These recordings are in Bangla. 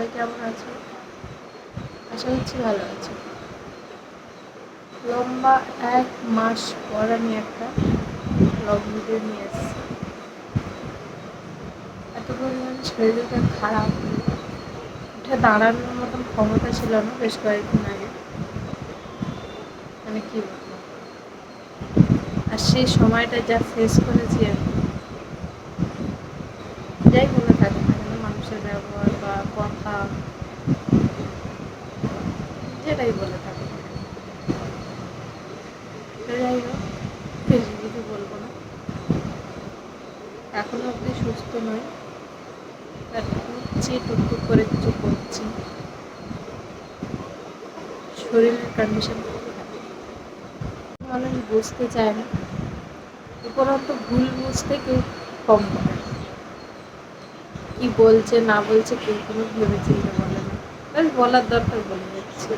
সবাই কেমন আছো? আশা করছি ভালো আছো। লম্বা এক মাস পর আমি একটা ব্লগ ভিডিও নিয়ে এসেছি। এত পরিমাণ শরীরটা খারাপ। উঠে দাঁড়ানোর মতন ক্ষমতা ছিল না বেশ কয়েকদিন আগে। মানে কি আর সেই সময়টা যা ফেস করেছি আমি। যাই বলে থাকি না কেন মানুষের ব্যবহার বা কথা। যেটাই বলে থাকি যাই হোক বলব না। এখনও অবধি সুস্থ নয় হচ্ছে টুকটুক করে কিছু করছি। শরীরের কন্ডিশন মানুষ বুঝতে চায় না। উপরন্ত ভুল বুঝতে কেউ কম করে। কি বলছে, না বলছে কেউ কোনো ভেবে চিন্তে বলে না। বলার দরকার বলে যাচ্ছে।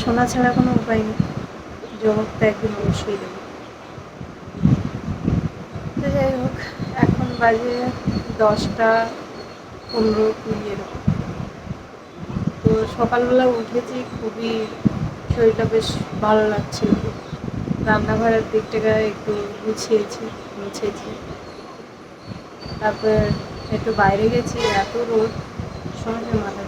শোনা ছাড়া কোনো উপায় নেই। জবাব তো একদিন অবশ্যই দেবো। তো যাই হোক, এখন বাজে দশটা পনেরো কুড়ি এরকম। তো সকালবেলা উঠেছি, খুবই শরীরটা বেশ ভালো লাগছিল। রান্নাঘরের দিকটাকে একটু গুছিয়েছি, মুছেছি। তারপর একটু বাইরে গেছি, এত রোদ সময় মাথা।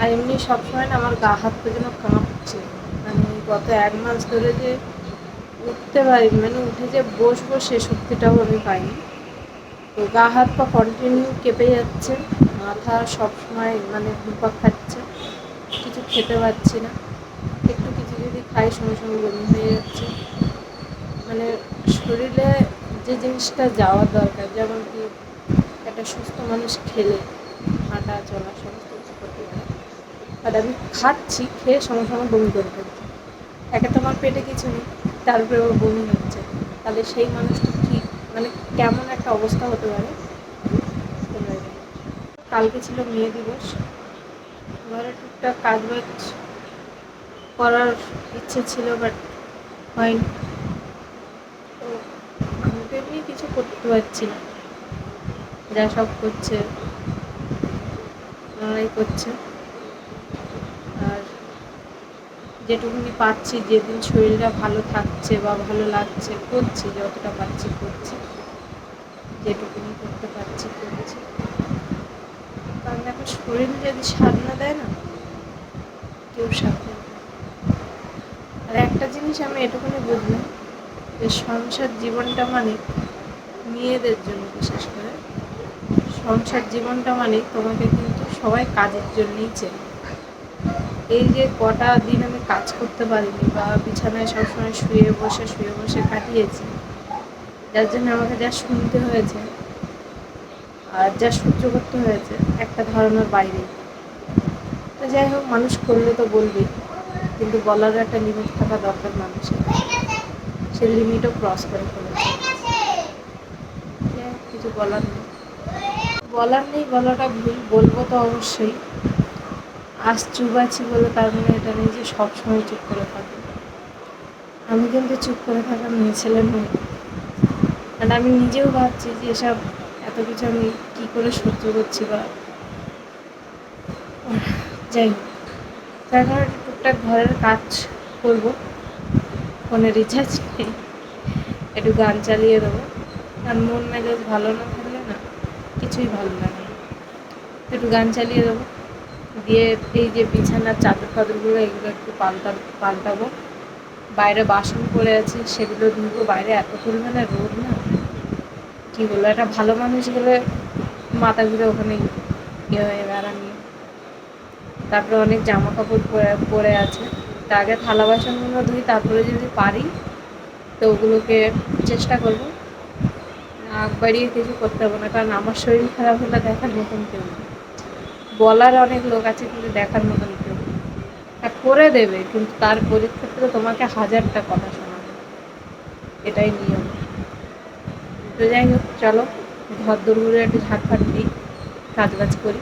আর এমনি সবসময় না আমার গা হাত পা যেন কাঁপছে। মানে গত এক মাস ধরে যে উঠতে পারি মানে উঠে যে বসবো সে শক্তিটাও আমি পাইনি। তো গা হাত পা কন্টিনিউ কেঁপে যাচ্ছে, মাথা সবসময় মানে ঘুরপাক খাচ্ছে, কিছু খেতে পারছি না। একটু কিছু যদি খাই সঙ্গে সঙ্গে বমি হয়ে যাচ্ছে। মানে শরীরে যে জিনিসটা যাওয়া দরকার, যেমন কি একটা সুস্থ মানুষ খেলে, হাঁটা, চলা, সমস্ত কিছু করতে পারে আর আমি খাচ্ছি, খেয়ে সঙ্গে সঙ্গে বমি করে ফেলছি। একে তো আমার পেটে কিছু নেই, তার উপরে ওর বমি হচ্ছে। তাহলে সেই মানুষটা ঠিক মানে কেমন একটা অবস্থা হতে পারে? কালকে ছিল মেয়ে দিবস। ঘরে টুকটাক কাজ বাজ করার ইচ্ছে ছিল বাট হয়নি তো আমি তো এমনি কিছু করতে পারছি না। যা সব করছে লড়াই করছে। আর যেটুকুনি পাচ্ছি যেদিন শরীরটা ভালো থাকছে বা ভালো লাগছে, করছি, যতটা পাচ্ছি করছি। যেটুকুনি করতে পারছি, করছি। কারণ দেখো, শরীর যদি সাথ না দেয় না, কেউ সাথ আর একটা জিনিস আমি এটুকুনি বুঝলাম, যে সংসার জীবনটা মানে মেয়েদের জন্য বিশেষ করে। সংসার জীবনটা মানে তোমাকে কিন্তু সবাই কাজের জন্যই চেনে। এই যে কটা দিন আমি কাজ করতে পারিনি বা বিছানায় সবসময় শুয়ে বসে শুয়ে বসে কাটিয়েছি যার জন্য আমাকে যা শুনতে হয়েছে আর যা সহ্য করতে হয়েছে একটা ধারণার বাইরে তো যাই হোক মানুষ করলে তো বলবেই কিন্তু বলারও একটা লিমিট থাকা দরকার মানুষের। সে লিমিটও ক্রস করে হোক, কিছু বলার নেই। বলার নেই, বলাটা ভুল, বলব তো অবশ্যই। আজ চুপ আছি বলে তার মানে এটা নেই যে সবসময় চুপ করে থাকব আমি কিন্তু চুপ করে থাকার মেয়ে ছেলে নই। আর আমি নিজেও ভাবছি যে এসব এত কিছু আমি কী করে সহ্য করছি বা যাই হোক। তো এখন একটু টুকটাক ঘরের কাজ করব। ফোনে রিচার্জ নেই একটু গান চালিয়ে দেবো। আর মন মেজাজ ভালো না থাকলে না কিছুই ভালো লাগে একটু গান চালিয়ে দেবো। দিয়ে এই যে বিছানার চাদর ফাদরগুলো এগুলো একটু পাল্টা, পাল্টাবো। বাইরে বাসন পড়ে আছে, সেগুলো ধুবো। বাইরে এত পরিমাণে রোদ না। কী বলব, একটা ভালো মানুষ গেলে মাথা ঘুরে ওখানে ইয়ে হয়ে বেড়ানি তারপরে অনেক জামা কাপড় পরে পরে আছে। তা আগে থালা বাসনগুলো ধুই, তারপরে যদি পারি, তো ওগুলোকে চেষ্টা করব। আগ বাড়িয়ে কিছু করতে হবে না, কারণ আমার শরীর খারাপ হলে দেখার মতন কেউ না। বলার অনেক লোক আছে, কিন্তু দেখার মতন কেউ হ্যাঁ করে দেবে, কিন্তু তার পরিক্ষেত্রে তোমাকে হাজারটা কথা শোনাবে। এটাই নিয়ম। তো যাই হোক, চলো, ঘর দুর্গুলো একটু ঝাঁটফাট দিই কাজ বাজ করি।